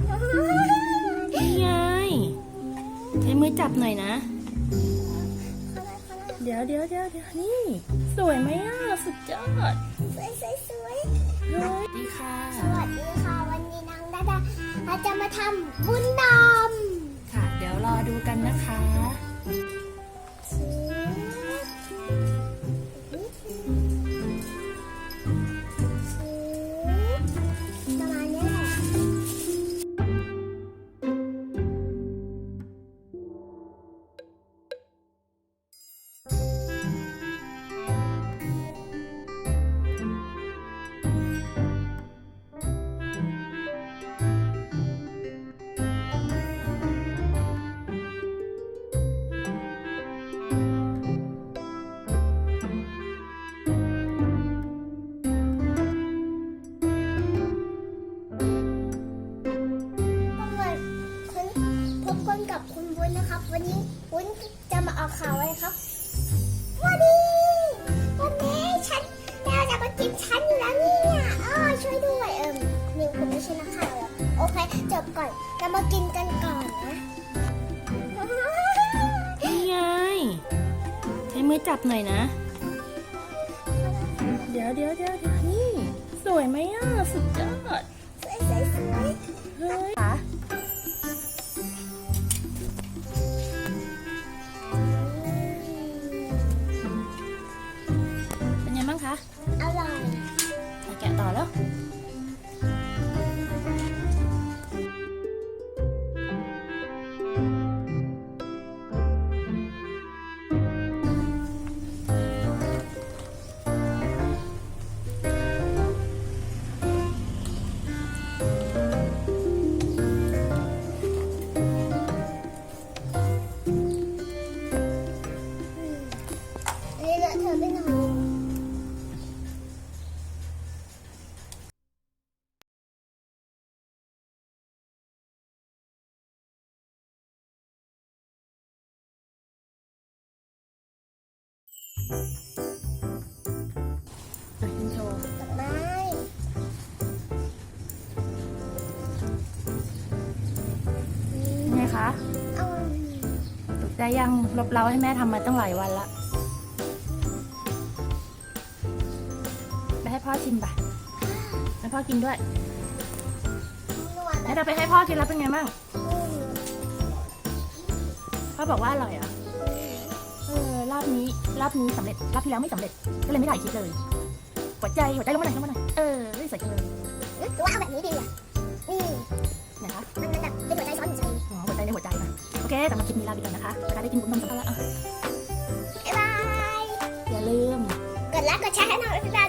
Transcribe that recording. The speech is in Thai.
นี่ไงใช้มือจับหน่อยนะ เดี๋ยวเดี๋ยวเดี๋ยวเดี๋ยวนี่ สวยไหมอะ สุดยอดสวยสวยสวยเฮ้ยดีค่ะ สวัสดีค่ะ วันนี้นางดาดาเราจะมาทำบุญดค่ะ เดี๋ยวรอดูกันนะคะ วุ้นนะครับ วันนี้วุ้นจะมาออกข่าวอะไรครับวันนี้วันนี้ฉันแมวจะมากินฉันอยู่แล้วเนี่ยอ้อช่วยด้วยเอิมนิวคุณไม่ใช่นักข่าวหรอโอเคจบก่อนเรามากินกันก่อนนะนี่ไงใช้มือจับหน่อยนะเดี๋ยวเดี๋ยวเดี๋ยวเดี๋ยวนี่ สวยไหมอะ สุดยอด อันนี้เลอะเธอะไปหน่อยอะยินโชว์ดอกไม้เป็นไงคะ เอาตกใจยังลบเล้าให้แม่ทำมาตั้งหลายวันละ พ่อชิมไปให้พ่อกินด้วย แล้วเราไปให้พ่อกินแล้วเป็นไงบ้าง พ่อบอกว่าอร่อยอะเออรอบนี้รอบนี้สำเร็จรอบที่แล้วไม่สำเร็จ ก็เลยไม่ถ่ายคลิปเลย หัวใจหัวใจลงมาหน่อยลงมาหน่อย เออเฮ้ยสวยจังเลยตัวเอาแบบนี้ดีอะนี่นะคะมันแบบเนหัวใจซ้อนหัวใจหัวใจในหัวใจนะโอเคสำหรับคลิปนี้ลาไปก่อนนะคะจะได้กินบุ้มนมสักแล้วอะบ๊ายบายอย่าลืมกดไลค์กดแชร์ให้หน่อยบ๊